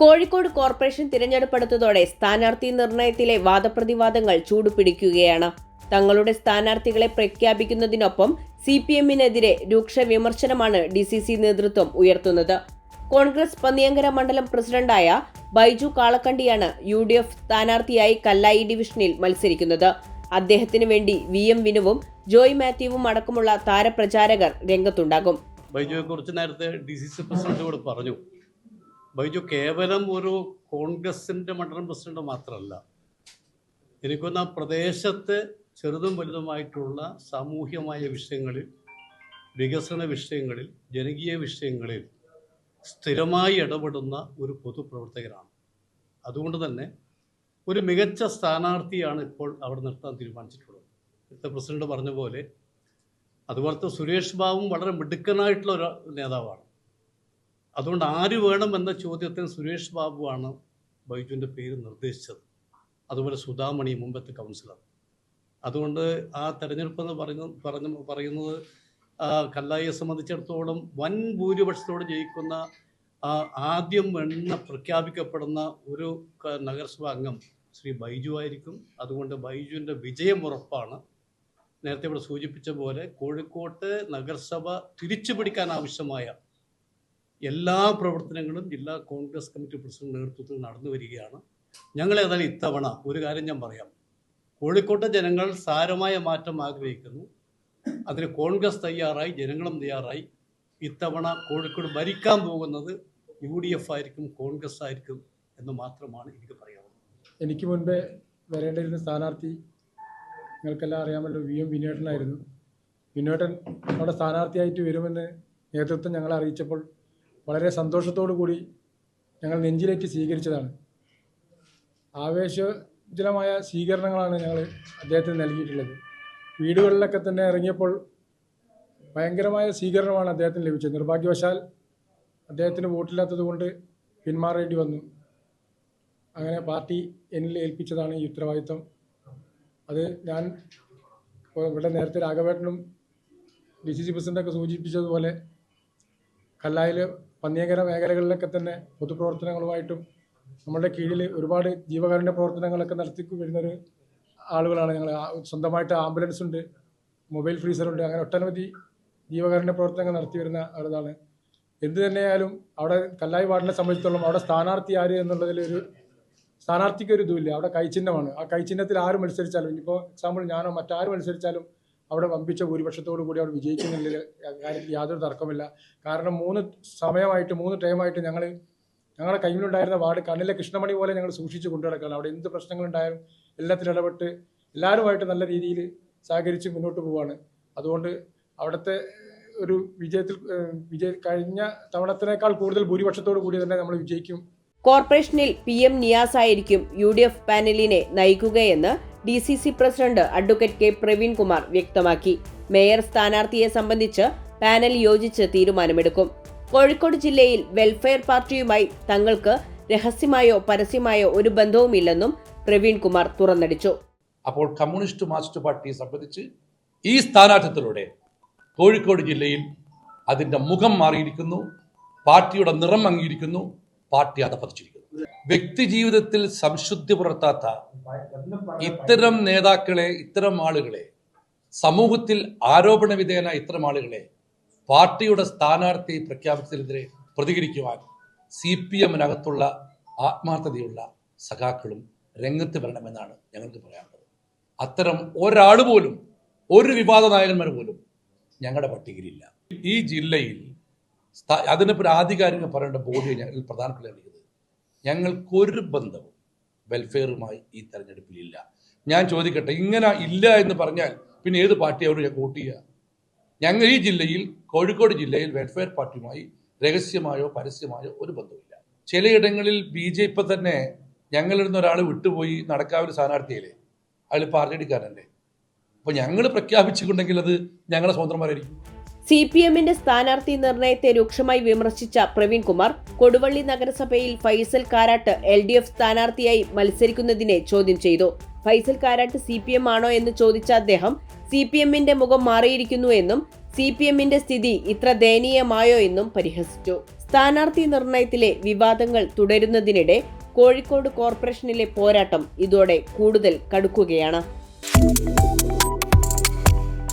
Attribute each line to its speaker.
Speaker 1: Kozhikode corporation തിരഞ്ഞെടുപ്പെടുത്തതോടെ സ്ഥാനാർത്ഥി നിർണയത്തിലെ വാദപ്രതിവാദങ്ങൾ ചൂടുപിടിക്കുകയാണ്. തങ്ങളുടെ സ്ഥാനാർത്ഥികളെ പ്രഖ്യാപിക്കുന്നതിനൊപ്പം സി പി എമ്മിനെതിരെ രൂക്ഷ വിമർശനമാണ് ഡി സി സി നേതൃത്വം ഉയർത്തുന്നത്. കോൺഗ്രസ് പന്നിയങ്കര മണ്ഡലം പ്രസിഡന്റായ ബൈജു കാളക്കണ്ടിയാണ് യു ഡി എഫ് സ്ഥാനാർത്ഥിയായി കല്ലായി ഡിവിഷനിൽ മത്സരിക്കുന്നത്. അദ്ദേഹത്തിന് വേണ്ടി വി എം വിനുവും ജോയ് മാത്യുവും അടക്കമുള്ള താരപ്രചാരകർ രംഗത്തുണ്ടാകും.
Speaker 2: ബൈജുവെ കുറിച്ച് നേരത്തെ ഡി സി സി പ്രസിഡന്റോട് പറഞ്ഞു. ബൈജു കേവലം ഒരു കോൺഗ്രസിന്റെ മണ്ഡലം പ്രസിഡന്റ് മാത്രമല്ല എനിക്കൊന്ന് ആ പ്രദേശത്തെ ചെറുതും വലുതുമായിട്ടുള്ള സാമൂഹ്യമായ വിഷയങ്ങളിൽ വികസന വിഷയങ്ങളിൽ ജനകീയ വിഷയങ്ങളിൽ സ്ഥിരമായി ഇടപെടുന്ന ഒരു പൊതുപ്രവർത്തകരാണ് അതുകൊണ്ട് തന്നെ ഒരു മികച്ച സ്ഥാനാർത്ഥിയാണ് ഇപ്പോൾ അവിടെ നിർത്താൻ തീരുമാനിച്ചിട്ടുള്ളത്. നേരത്തെ പ്രസിഡന്റ് പറഞ്ഞ പോലെ അതുപോലത്തെ സുരേഷ് ബാബുവും വളരെ മിടുക്കനായിട്ടുള്ള ഒരു നേതാവാണ്. അതുകൊണ്ട് ആര് വേണം എന്ന ചോദ്യത്തിന് സുരേഷ് ബാബുവാണ് ബൈജുവിന്റെ പേര് നിർദ്ദേശിച്ചത്. അതുപോലെ സുധാമണി മുമ്പത്തെ കൗൺസിലർ. അതുകൊണ്ട് ആ തെരഞ്ഞെടുപ്പ് എന്ന് പറഞ്ഞു പറഞ്ഞു പറയുന്നത് കല്ലായിയെ സംബന്ധിച്ചിടത്തോളം വൻ ഭൂരിപക്ഷത്തോട് ജയിക്കുന്ന ആദ്യം എണ്ണ പ്രഖ്യാപിക്കപ്പെടുന്ന ഒരു നഗരസഭാ അംഗം ശ്രീ ബൈജു ആയിരിക്കും. അതുകൊണ്ട് ബൈജുവിന്റെ വിജയം ഉറപ്പാണ്. നേരത്തെ ഇവിടെ സൂചിപ്പിച്ച പോലെ കോഴിക്കോട്ട് നഗരസഭ തിരിച്ചു പിടിക്കാൻ ആവശ്യമായ എല്ലാ പ്രവർത്തനങ്ങളും ജില്ലാ കോൺഗ്രസ് കമ്മിറ്റി പ്രസിഡന്റ് നേതൃത്വത്തിൽ നടന്നു വരികയാണ്. ഞങ്ങൾ ഏതായാലും ഇത്തവണ ഒരു കാര്യം ഞാൻ പറയാം. കോഴിക്കോട്ടെ ജനങ്ങൾ സാരമായ മാറ്റം ആഗ്രഹിക്കുന്നു. അതിന് കോൺഗ്രസ് തയ്യാറായി ജനങ്ങളും തയ്യാറായി. ഇത്തവണ കോഴിക്കോട് ഭരിക്കാൻ പോകുന്നത് യു ഡി എഫ് ആയിരിക്കും കോൺഗ്രസ് ആയിരിക്കും എന്ന് മാത്രമാണ് എനിക്ക് പറയാനുള്ളത്.
Speaker 3: എനിക്ക് മുൻപേ വരേണ്ടിയിരുന്ന സ്ഥാനാർത്ഥി നിങ്ങൾക്കെല്ലാം അറിയാമല്ലോ വി എം വിനോട്ടനായിരുന്നു. വിനോട്ടൻ അവിടെ സ്ഥാനാർത്ഥിയായിട്ട് വരുമെന്ന് നേതൃത്വം ഞങ്ങളെ അറിയിച്ചപ്പോൾ വളരെ സന്തോഷത്തോടു കൂടി ഞങ്ങൾ നെഞ്ചിലേക്ക് സ്വീകരിച്ചതാണ്. ആവേശജനമായ സ്വീകരണങ്ങളാണ് ഞങ്ങൾ അദ്ദേഹത്തിന് നൽകിയിട്ടുള്ളത്. വീടുകളിലൊക്കെ തന്നെ ഇറങ്ങിയപ്പോൾ ഭയങ്കരമായ സ്വീകരണമാണ് അദ്ദേഹത്തിന് ലഭിച്ചത്. നിർഭാഗ്യവശാൽ അദ്ദേഹത്തിന് വോട്ടില്ലാത്തത് കൊണ്ട് പിന്മാറേണ്ടി വന്നു. അങ്ങനെ പാർട്ടി എന്നിൽ ഏൽപ്പിച്ചതാണ് ഈ ഉത്തരവാദിത്വം. അത് ഞാൻ ഇവിടെ നേരത്തെ രാഘവേട്ടനും ഡി സി സി പ്രസിഡന്റൊക്കെ സൂചിപ്പിച്ചതുപോലെ കല്ലായിൽ പന്നിയങ്കര മേഖലകളിലൊക്കെ തന്നെ പൊതുപ്രവർത്തനങ്ങളുമായിട്ടും നമ്മുടെ കീഴിൽ ഒരുപാട് ജീവകാരുണ്യ പ്രവർത്തനങ്ങളൊക്കെ നടത്തി വരുന്നൊരു ആളുകളാണ് ഞങ്ങൾ സ്വന്തമായിട്ട് ആംബുലൻസ് ഉണ്ട് മൊബൈൽ ഫ്രീസറുണ്ട് അങ്ങനെ ഒട്ടനവധി ജീവകാരുണ്യ പ്രവർത്തനങ്ങൾ നടത്തി വരുന്ന ഒരിതാണ്. എന്ത് തന്നെയായാലും അവിടെ കല്ലായി വാർഡിനെ സംബന്ധിച്ചിടത്തോളം അവിടെ സ്ഥാനാർത്ഥി ആര് എന്നുള്ളതിൽ ഒരു സ്ഥാനാർത്ഥിക്ക് ഒരു ഇതുമില്ല അവിടെ കൈചിഹ്നമാണ് ആ കൈചിഹ്നത്തിൽ ആര് മത്സരിച്ചാലും ഇനിയിപ്പോൾ എക്സാമ്പിൾ ഞാനോ മറ്റാരും മത്സരിച്ചാലും അവിടെ വമ്പിച്ച ഭൂരിപക്ഷത്തോടു കൂടി അവിടെ വിജയിക്കുന്നില്ല. കാര്യത്തിൽ യാതൊരു തർക്കമില്ല കാരണം മൂന്ന് സമയമായിട്ട് മൂന്ന് ടൈമായിട്ട് ഞങ്ങൾ ഞങ്ങളുടെ കയ്യിലുണ്ടായിരുന്ന വാർഡ് കണ്ണിലെ കൃഷ്ണമണി പോലെ ഞങ്ങൾ സൂക്ഷിച്ച് കൊണ്ടു നടക്കുകയാണ്. അവിടെ എന്ത് പ്രശ്നങ്ങളുണ്ടായാലും എല്ലാത്തിലും ഇടപെട്ട് എല്ലാവരുമായിട്ട് നല്ല രീതിയിൽ സഹകരിച്ച് മുന്നോട്ട് പോവാണ്. അതുകൊണ്ട് അവിടുത്തെ ഒരു വിജയത്തിൽ വിജയ കഴിഞ്ഞ തവണത്തിനേക്കാൾ കൂടുതൽ ഭൂരിപക്ഷത്തോടു കൂടി തന്നെ നമ്മൾ വിജയിക്കും.
Speaker 1: കോർപ്പറേഷനിൽ പി എം നിയാസ് ആയിരിക്കും യു ഡി എഫ് പാനലിനെ നയിക്കുകയെന്ന് D C C president advocate K Praveenkumar വ്യക്തമാക്കി. മേയർ സ്ഥാനാർത്ഥിയെ സംബന്ധിച്ച് പാനൽ യോജിച്ച് തീരുമാനമെടുക്കും. കോഴിക്കോട് ജില്ലയിൽ വെൽഫെയർ പാർട്ടിയുമായി തങ്ങൾക്ക് രഹസ്യമായോ പരസ്യമായോ ഒരു ബന്ധവുമില്ലെന്നും പ്രവീൺകുമാർ തുറന്നടിച്ചു.
Speaker 4: അപ്പോൾ കമ്മ്യൂണിസ്റ്റ് മാർക്സിസ്റ്റ് പാർട്ടിയെ സംബന്ധിച്ച് ഈ സ്ഥാനാർത്ഥിത്വത്തിലൂടെ കോഴിക്കോട് ജില്ലയിൽ അതിന്റെ മുഖം മാറിയിരിക്കുന്നു പാർട്ടിയുടെ നിറം അംഗീകരിക്കുന്നു പാർട്ടി അധപ്പതിച്ചിരിക്കുന്നു വ്യക്തി ജീവിതത്തിൽ സംശുദ്ധി പുലർത്താത്ത ഇത്തരം നേതാക്കളെ ഇത്തരം ആളുകളെ സമൂഹത്തിൽ ആരോപണ വിധേയന ഇത്തരം ആളുകളെ പാർട്ടിയുടെ സ്ഥാനാർത്ഥി പ്രഖ്യാപിച്ചതിനെതിരെ പ്രതികരിക്കുവാൻ സി പി എമ്മിനകത്തുള്ള ആത്മാർത്ഥതയുള്ള സഖാക്കളും രംഗത്ത് വരണമെന്നാണ് ഞങ്ങൾക്ക് പറയാനുള്ളത്. അത്തരം ഒരാൾ പോലും ഒരു വിവാദ നായകന്മാർ പോലും ഞങ്ങളുടെ പട്ടികയിലില്ല. ഈ ജില്ലയിൽ അതിനെ ആധികാരികം പറയേണ്ട ബോഡി ഞങ്ങൾ പ്രധാനപ്പെട്ട ഞങ്ങൾക്കൊരു ബന്ധവും വെൽഫെയറുമായി ഈ തെരഞ്ഞെടുപ്പിലില്ല. ഞാൻ ചോദിക്കട്ടെ ഇങ്ങനെ ഇല്ല എന്ന് പറഞ്ഞാൽ പിന്നെ ഏത് പാർട്ടിയോട് ഞാൻ വോട്ട് ചെയ്യുക? ഞങ്ങൾ ഈ ജില്ലയിൽ കോഴിക്കോട് ജില്ലയിൽ വെൽഫെയർ പാർട്ടിയുമായി രഹസ്യമായോ പരസ്യമായോ ഒരു ബന്ധവുമില്ല. ചിലയിടങ്ങളിൽ ബി ജെ പി തന്നെ ഞങ്ങളിരുന്ന ഒരാൾ വിട്ടുപോയി നടക്കാവിൽ സ്ഥാനാർത്ഥിയല്ലേ? അയാൾ പാർട്ടിക്കാരനല്ലേ അപ്പോൾ ഞങ്ങൾ പ്രഖ്യാപിച്ചിട്ടുണ്ടെങ്കിൽ അത് ഞങ്ങളുടെ സ്വതന്ത്രമാരായിരിക്കും
Speaker 1: സി പി എമ്മിന്റെ സ്ഥാനാർത്ഥി നിർണയത്തെ രൂക്ഷമായി വിമർശിച്ച പ്രവീൺ കുമാർ കൊടുവള്ളി നഗരസഭയിൽ Faisal Karat L D F സ്ഥാനാർത്ഥിയായി മത്സരിക്കുന്നതിനെ ചോദ്യം ചെയ്തു. Faisal Karat C P M ആണോ എന്ന് ചോദിച്ച അദ്ദേഹം സി പി എമ്മിന്റെ മുഖം മാറിയിരിക്കുന്നു എന്നും സി പി എമ്മിന്റെ സ്ഥിതി ഇത്ര ദയനീയമായോ എന്നും പരിഹസിച്ചു. സ്ഥാനാർത്ഥി നിർണയത്തിലെ വിവാദങ്ങൾ തുടരുന്നതിനിടെ കോഴിക്കോട് കോർപ്പറേഷനിലെ പോരാട്ടം ഇതോടെ കൂടുതൽ കടുക്കുകയാണ്.